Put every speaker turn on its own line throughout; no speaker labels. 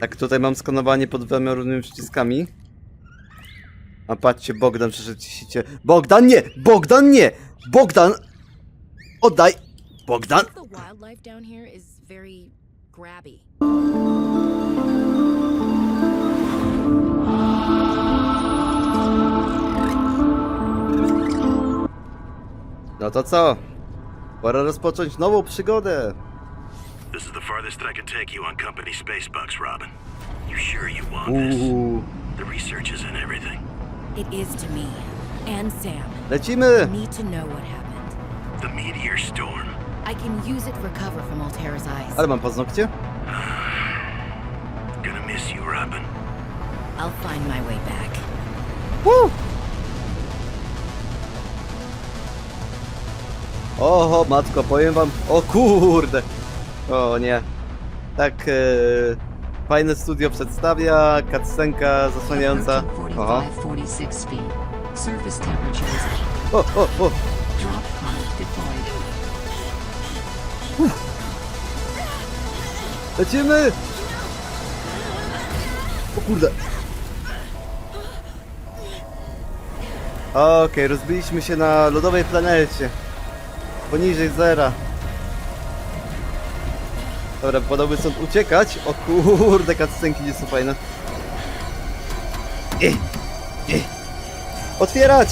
Tak, tutaj mam skanowanie pod dwiema różnymi przyciskami. A patrzcie, Bogdan przyszedł cię. Bogdan nie! Bogdan nie! Bogdan! Oddaj! Bogdan! No to co? Pora rozpocząć nową przygodę.
This is the farthest I can take you on company space bucks, Robin. You sure you want this? The research is in everything.
It is to me and Sam.
Lecimy!
Need to know what happened.
The meteor storm.
I can use it for cover from Altera's eyes.
Ale mam paznokcie?
Gonna miss you, Robin.
I'll find my way back.
Woo! Oho, matko, powiem wam... O kurde! O nie. Tak, e, fajne studio przedstawia, cutscenka zasłaniająca... Oho.
45, 46 feet. Surface temperature is
O, o, o! Lecimy! O kurde! Okej, rozbiliśmy się na lodowej planecie. Poniżej zera. Dobra, podałby stąd uciekać. O kurde, cutscenki nie są fajne. Ej, ej. Otwierać!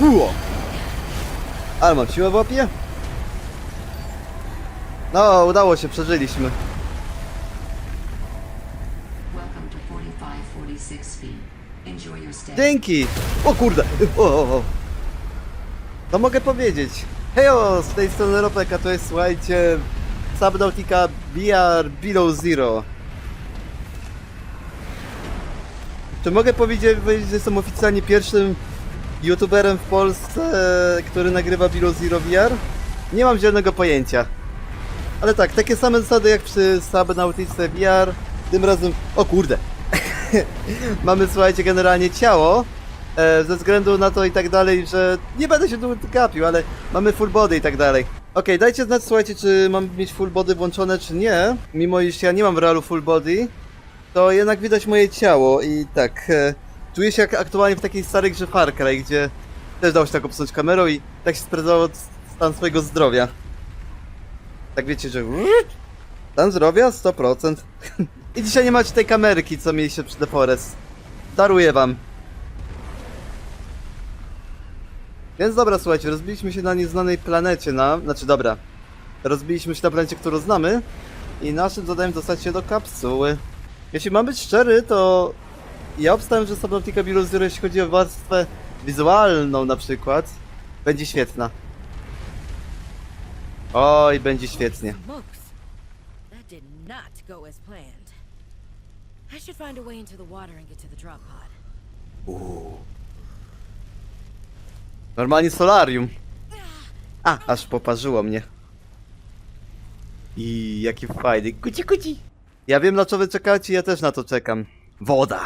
Uło! Ale mam siłę w łapie? No, udało się, przeżyliśmy.
Welcome to 45, 46 feet. Enjoy your stay.
Dzięki! O kurde! O, o, o. To mogę powiedzieć. Hejo, z tej strony Ropek, a to jest, słuchajcie, Subnautica VR Below Zero. Czy mogę powiedzieć, że jestem oficjalnie pierwszym youtuberem w Polsce, który nagrywa Below Zero VR? Nie mam zielonego pojęcia. Ale tak, takie same zasady jak przy Subnautice VR. Tym razem... O kurde! mamy, słuchajcie, generalnie ciało, e, ze względu na to i tak dalej, że nie będę się tu gapił, ale mamy full body i tak dalej. Okej, dajcie znać, słuchajcie, czy mam mieć full body włączone, czy nie. Mimo iż ja nie mam w realu full body, to jednak widać moje ciało i tak, e, czuję się jak aktualnie w takiej starej grze Far Cry, gdzie też dało się tak obsunąć kamerą i tak się sprawdzało stan swojego zdrowia. Tak wiecie, że stan zdrowia 100%. I dzisiaj nie macie tej kamerki, co mieliście przy The Forest. Daruję wam. Więc dobra, słuchajcie, rozbiliśmy się na nieznanej planecie, na... Znaczy, dobra. Rozbiliśmy się na planecie, którą znamy. I naszym zadaniem dostać się do kapsuły. Jeśli mam być szczery, to... Ja obstałem, że Subnautica Below Zero, jeśli chodzi o warstwę wizualną na przykład, będzie świetna. Oj, będzie świetnie.
Smokes.
Normalnie solarium. A, aż poparzyło mnie. I jaki fajny. Kuci, kuci. Ja wiem, na co wy czekacie, ja też na to czekam. Woda.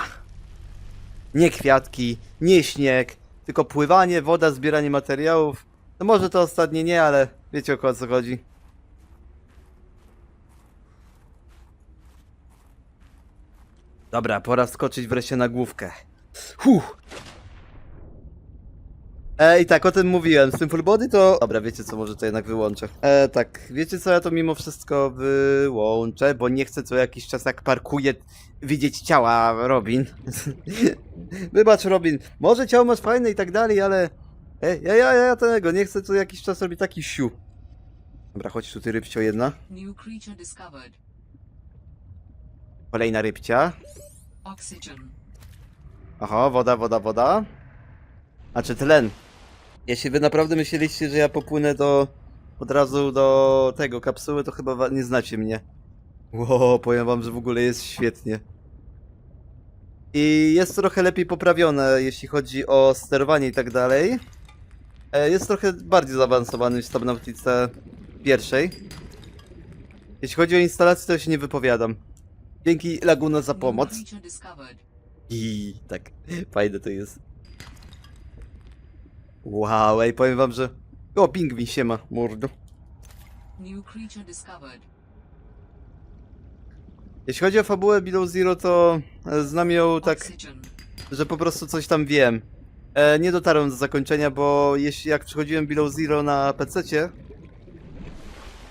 Nie kwiatki, nie śnieg, tylko pływanie, woda, zbieranie materiałów. No może to ostatnie nie, ale wiecie o co chodzi. Dobra, pora skoczyć wreszcie na główkę. Huh. E, I tak, o tym mówiłem. Z tym full body to... Dobra, wiecie co, może to jednak wyłączę. E, tak, wiecie co, ja to mimo wszystko wyłączę, bo nie chcę co jakiś czas jak parkuję widzieć ciała Robin. Wybacz Robin, może ciało masz fajne i tak dalej, ale... E, ja, ja, ja tego, nie chcę co jakiś czas robić taki siu. Dobra, chodź tutaj rybcio jedna.
New creature discovered.
Kolejna rybcia.
Oxygen.
Aha, woda, woda, woda. A czy tlen? Jeśli wy naprawdę myśleliście, że ja popłynę do... Od razu do tego kapsuły, to chyba nie znacie mnie. Ło, powiem wam, że w ogóle jest świetnie. I jest trochę lepiej poprawione, jeśli chodzi o sterowanie i tak dalej. E, Jest trochę bardziej zaawansowany niż Subnautice pierwszej. Jeśli chodzi o instalację, to się nie wypowiadam. Dzięki Laguna za pomoc. I tak, fajne to jest. Wow, ej, powiem wam, że... O, pingwin się ma, mordo.
New creature discovered.
Jeśli chodzi o fabułę Below Zero, to e, znam ją tak,
Oxygen.
że po prostu coś tam wiem. E, nie dotarłem do zakończenia, bo jeśli jak przychodziłem Below Zero na PC-cie,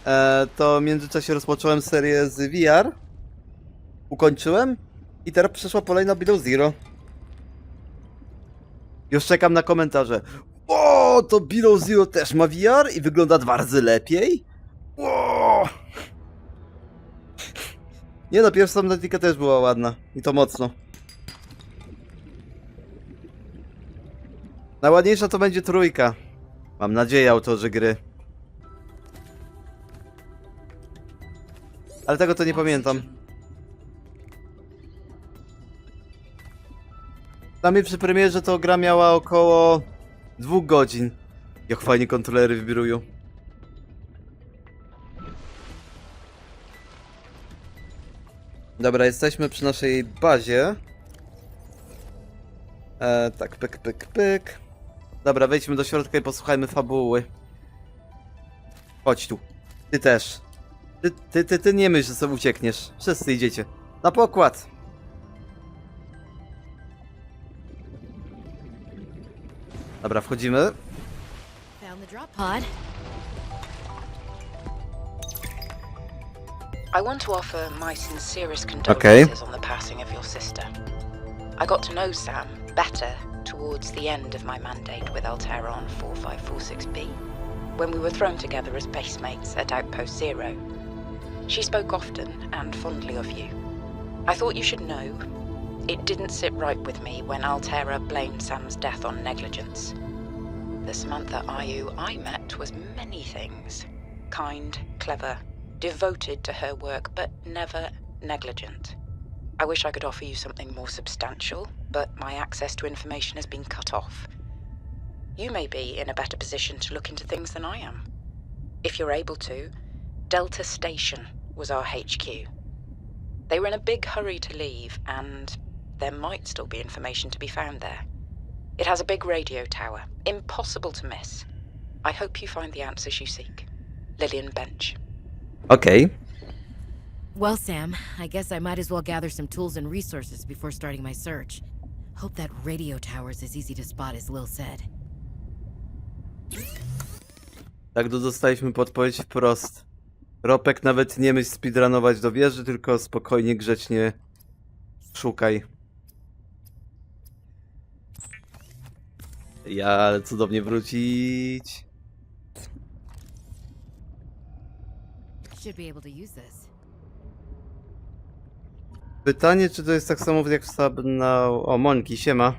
e, to w międzyczasie rozpocząłem serię z VR, ukończyłem i teraz przeszła kolejna Below Zero. Już czekam na komentarze. O, to Below Zero też ma VR i wygląda dwa razy lepiej? O! Nie no, pierwsza Subnautica też była ładna. I to mocno. Najładniejsza to będzie trójka. Mam nadzieję, autorzy gry. Ale tego to nie pamiętam. Dla mnie przy premierze to gra miała około dwóch godzin. Jak fajnie kontrolery wibrują. Dobra, jesteśmy przy naszej bazie. E, tak, pyk, pyk, pyk. Dobra, wejdźmy do środka i posłuchajmy fabuły. Chodź tu. Ty też. Ty, ty, ty, ty nie myśl, że sobie uciekniesz. Wszyscy idziecie. Na pokład. Dobra, wchodzimy.
Found the drop pod.
I want to offer my sincerest
Okay.
condolences on the passing of your sister. I got to know Sam better towards the end of my mandate with Altera on 4546B, when we were thrown together as basemates at Outpost Zero. She spoke often and fondly of you. I thought you should know it didn't sit right with me when Altera blamed Sam's death on negligence. The Samantha Ayu I met was many things kind, clever, devoted to her work, but never negligent. I wish I could offer you something more substantial, but my access to information has been cut off. You may be in a better position to look into things than I am. If you're able to, Delta Station was our HQ. They were in a big hurry to leave, and there might still be information to be found there. It has a big radio tower, impossible to miss. I hope you find the answers you seek. Lillian Bench.
Okej.
Well, Sam, I guess I might as well gather some tools and resources before starting my search. Hope that radio tower's as easy to spot as Lil said.
Tak, dostaliśmy podpowiedź wprost. Ropek nawet nie myśl speedrunować do wieży, tylko spokojnie, grzecznie szukaj. Ja, ale cudownie wrócić.
Should be able to use this.
Pytanie, czy to jest tak samo jak w Sabna... O, Monki, siema.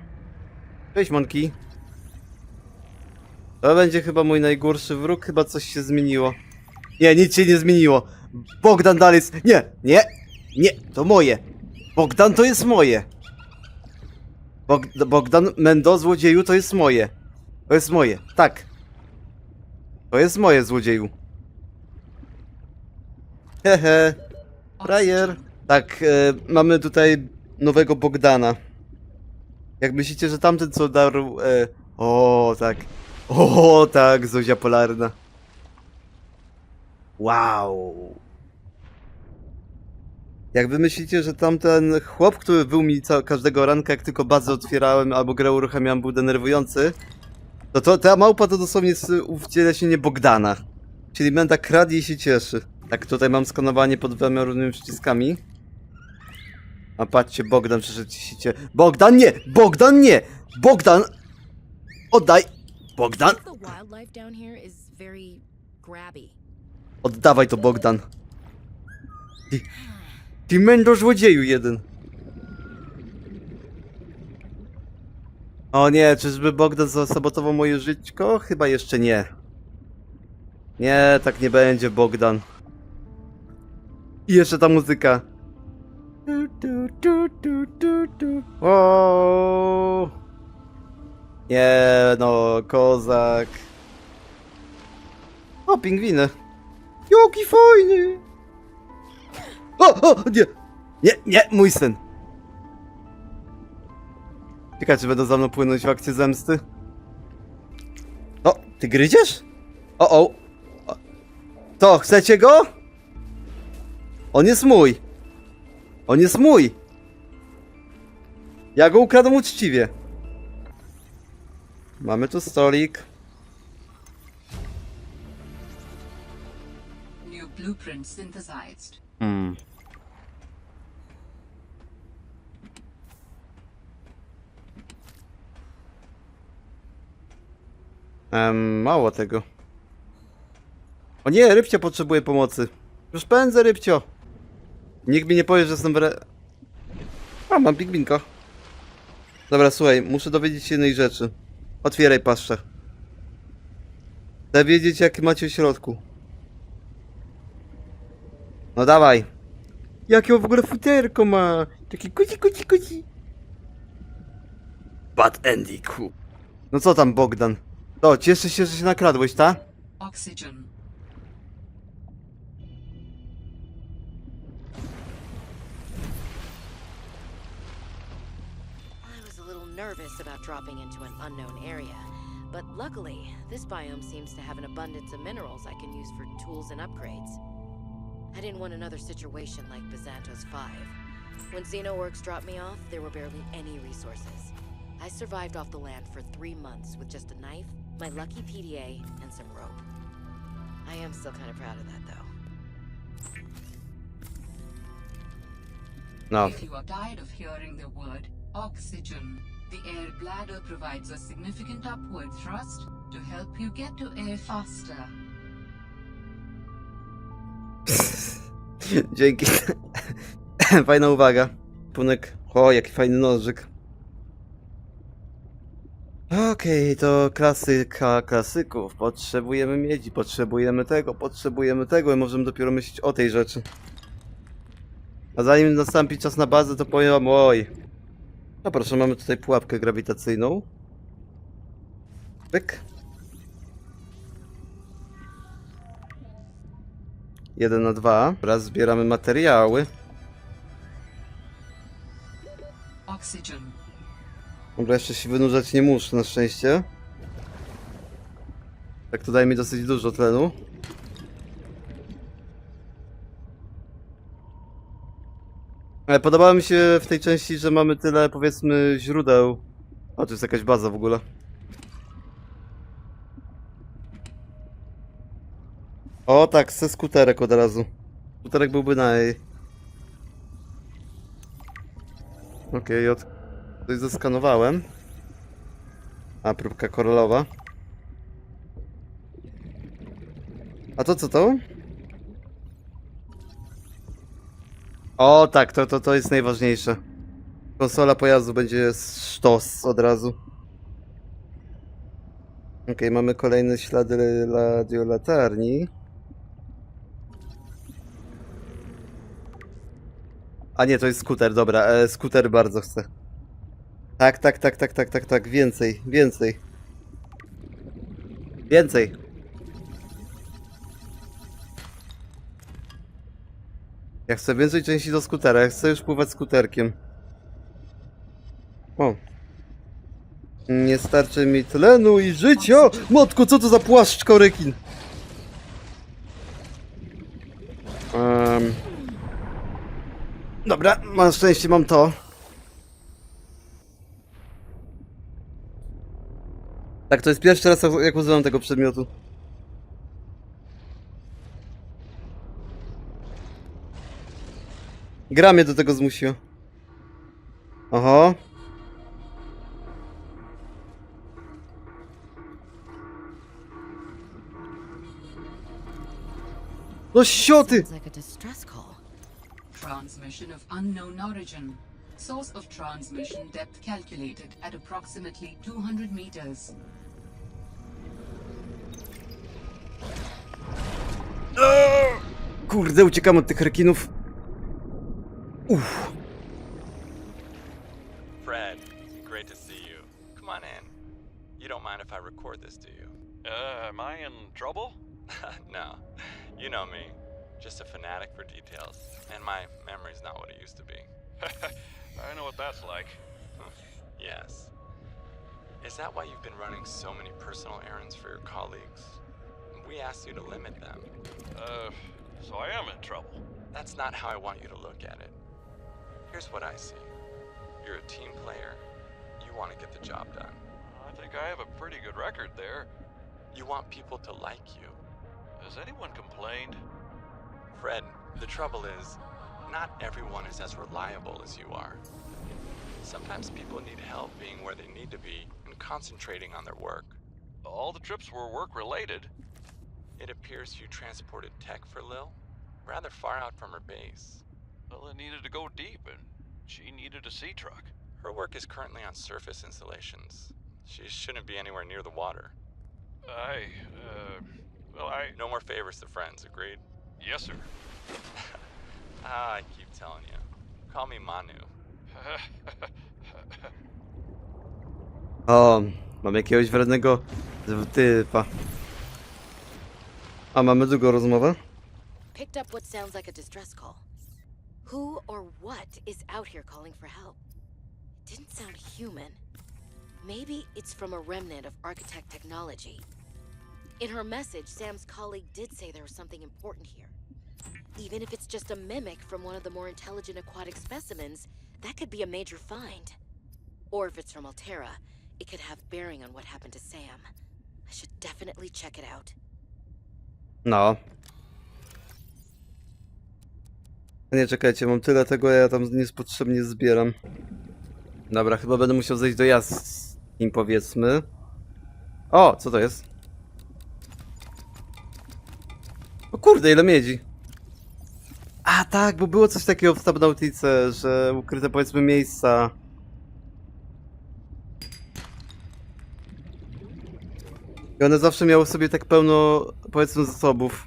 Cześć, Monki. To będzie chyba mój najgorszy wróg, chyba coś się zmieniło. Nie, nic się nie zmieniło. Bogdan dalej jest... Nie, nie, nie, to moje. Bogdan to jest moje. Bog... Bogdan Mendo, złodzieju, to jest moje. To jest moje, tak. To jest moje, złodzieju. Hehe. Frajer. Tak, e, mamy tutaj nowego Bogdana. Jak myślicie, że tamten co darł... E, o, tak. O, tak, Zozia Polarna. Wow. Jak wy myślicie, że tamten chłop, który był mi każdego ranka, jak tylko bazę otwierałem albo grę uruchamiałem, był denerwujący, to, to ta małpa to dosłownie jest wcielenie Bogdana. Czyli Menda kradnie i się cieszy. Tak, tutaj mam skanowanie pod dwiema różnymi przyciskami. A patrzcie, Bogdan przyszedł ci się... Bogdan nie! Bogdan nie! Bogdan! Oddaj! Bogdan! Oddawaj to, Bogdan. Ty mędo złodzieju jeden. O nie, czyżby Bogdan zasabotował moje żyćko? Chyba jeszcze nie. Nie, tak nie będzie, Bogdan. I jeszcze ta muzyka. Tu. O! Nie, no, kozak. O, pingwiny. Jaki fajny! O, o, nie! Nie, nie, mój syn! Ciekawe, czy będą za mną płynąć w akcję zemsty? O, ty gryziesz? O, o! o. To, chcecie go? On jest mój! On jest mój! Ja go ukradłem uczciwie. Mamy tu stolik.
New blueprint synthesized.
Hmm. Em, mało tego. O nie, rybcio potrzebuje pomocy. Już pędzę, rybcio. Nikt mi nie powie, że jestem wre... A, mam pigminka. Dobra, słuchaj, muszę dowiedzieć się jednej rzeczy. Otwieraj paszczę. Chcę wiedzieć, jakie macie w środku. No dawaj. Jakie w ogóle futerko ma? Taki kuci, kuci, kuci. Bad Andy. No co tam, Bogdan? To, cieszę się, że się nakradłeś, ta?
Oxygen.
I was a little nervous about dropping into an unknown area, but luckily, this biome seems to have an abundance of minerals I can use for tools and upgrades. I didn't want another situation like Byzantos 5. When Xenoworks dropped me off, there were barely any resources. I survived off the land for three months with just a knife, my lucky PDA, and some rope. I am still kind of proud of that, though.
No.
If you are tired of hearing the word oxygen, the air bladder provides a significant upward thrust to help you get to air faster.
Dzięki. Fajna uwaga. Punek. O, jaki fajny nożyk. Okej, to klasyka klasyków. Potrzebujemy miedzi, potrzebujemy tego, potrzebujemy tego i możemy dopiero myśleć o tej rzeczy. A zanim nastąpi czas na bazę, to powiem oj. No proszę, mamy tutaj pułapkę grawitacyjną. Pyk. Jeden na dwa. Raz zbieramy materiały.
Oxygen.
Dobra, jeszcze się wynurzać nie muszę, na szczęście. Tak to daje mi dosyć dużo tlenu. Ale podoba mi się w tej części, że mamy tyle, powiedzmy, źródeł. O, to jest jakaś baza w ogóle. O, tak, ze skuterek od razu. Skuterek byłby naj... Okej, od... Coś zeskanowałem. A, próbka koralowa. A to co to? O, tak, to, to, to jest najważniejsze. Konsola pojazdu będzie sztos od razu. Okej, mamy kolejne ślady radiolatarni. A nie, to jest skuter, dobra, e, skuter bardzo chcę. Tak, tak, tak, tak, tak, tak, tak, więcej, więcej. Więcej. Ja chcę więcej części do skutera, ja chcę już pływać skuterkiem. O. Nie starczy mi tlenu i życia! Matko, co to za płaszcz, rekin? Um. Dobra, na szczęście mam to. Tak, to jest pierwszy raz, jak używam tego przedmiotu. Gra mnie do tego zmusiła. Oho. No sioty!
Transmission of unknown origin. Source of transmission depth calculated at approximately 200 meters.
Kurde, uciekam od tych rekinów. Uff.
Fred, great to see you. Come on in. You don't mind if I record this, do you?
Uh, am I in trouble?
no. You know me. Just a fanatic for details. And my memory's not what it used to be.
I know what that's like.
Yes. Is that why you've been running so many personal errands for your colleagues? We asked you to limit them.
Uh, so I am in trouble.
That's not how I want you to look at it. Here's what I see you're a team player, you want to get the job done.
I think I have a pretty good record there.
You want people to like you.
Has anyone complained?
Fred, the trouble is, not everyone is as reliable as you are. Sometimes people need help being where they need to be and concentrating on their work.
All the trips were work related.
It appears you transported tech for Lil, rather far out from her base.
Well, it needed to go deep, and she needed a sea truck.
Her work is currently on surface installations. She shouldn't be anywhere near the water.
I, uh, well, I.
No more favors to friends, agreed?
Yes, sir.
ah, I keep telling you. Call me Manu.
O, mam jakiegoś wrednego typa. Rozmowę?
Picked up what sounds like a distress call. Who or what is out here calling for help? It didn't sound human. Maybe it's from a remnant of architect technology. In her message, Sam's colleague did say there was something important here. Even if it's just a mimic from one of the more intelligent aquatic specimens, that could be a major find. Or if it's from Altera, it could have bearing on what happened to Sam. I should definitely check it out.
No. Nie, czekajcie, mam tyle tego, ja tam niepotrzebnie zbieram. Dobra, chyba będę musiał zejść do jaskiń, powiedzmy. O, co to jest? O kurde, ile miedzi. A tak, bo było coś takiego w Subnautice, że ukryte powiedzmy miejsca. I one zawsze miały sobie tak pełno, powiedzmy, zasobów.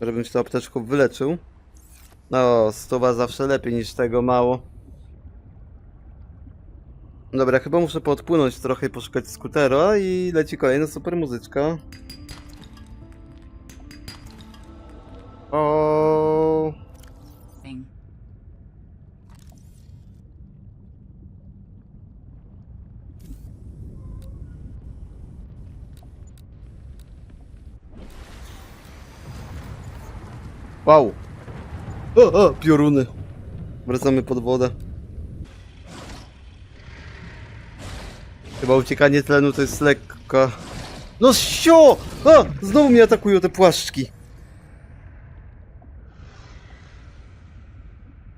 Żebym się to apteczką wyleczył. No, stowa zawsze lepiej niż tego mało. Dobra, chyba muszę podpłynąć trochę i poszukać skutera i leci kolejna super muzyczka. O. Wow. O, o, pioruny. Wracamy pod wodę. Chyba uciekanie tlenu to jest lekka. No sio! A! Znowu mnie atakują te płaszczki.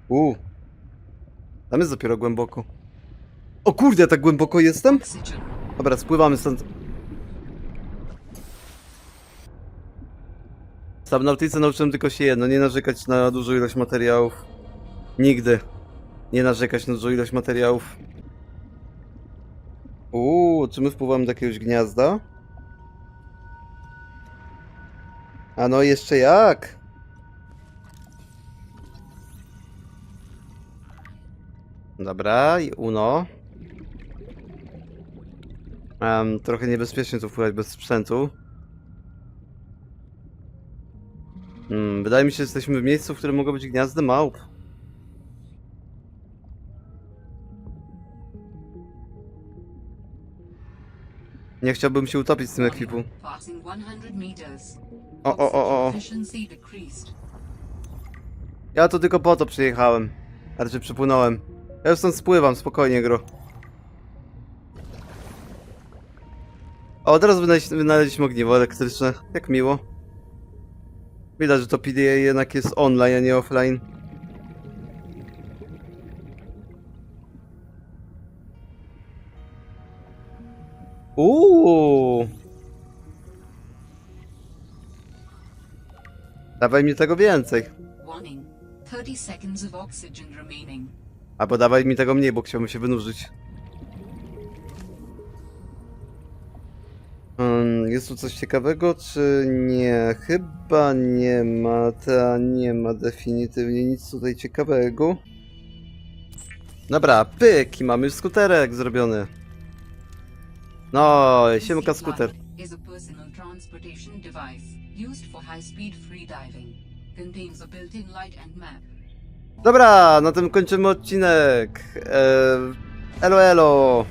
U. Tam jest dopiero głęboko. O kurde, tak głęboko jestem? Dobra, spływamy stąd. Subnautice nauczyłem tylko się jedno, nie narzekać na dużą ilość materiałów. Nigdy. Nie narzekać na dużą ilość materiałów. Uuu, czy my wpływamy do jakiegoś gniazda? A no jeszcze jak? Dobra, i uno. Em, trochę niebezpiecznie tu wpływać bez sprzętu. Hmm, wydaje mi się, że jesteśmy w miejscu, w którym mogą być gniazdy małp. Nie chciałbym się utopić z tym ekwipu.
Passing 100 meters.
O, o, o, o. Ja tu tylko po to przyjechałem. A raczej przypłynąłem. Ja już stąd spływam, spokojnie, gro. O, teraz wynaleźliśmy ogniwo elektryczne. Jak miło. Widać, że to PDA jednak jest online, a nie offline. Uuu. Dawaj mi tego więcej.
Warning. 30 seconds of oxygen remaining.
Albo dawaj mi tego mniej, bo chciałbym się wynurzyć. Jest tu coś ciekawego, czy nie? Chyba nie ma, ta nie ma definitywnie nic tutaj ciekawego. Dobra, pyk i mamy już skuterek zrobiony. No, siemka skuter.
Is a personal transportation device used for high-speed freediving. Contains a built-in light and map.
Dobra, na tym kończymy odcinek. Eee, elo elo.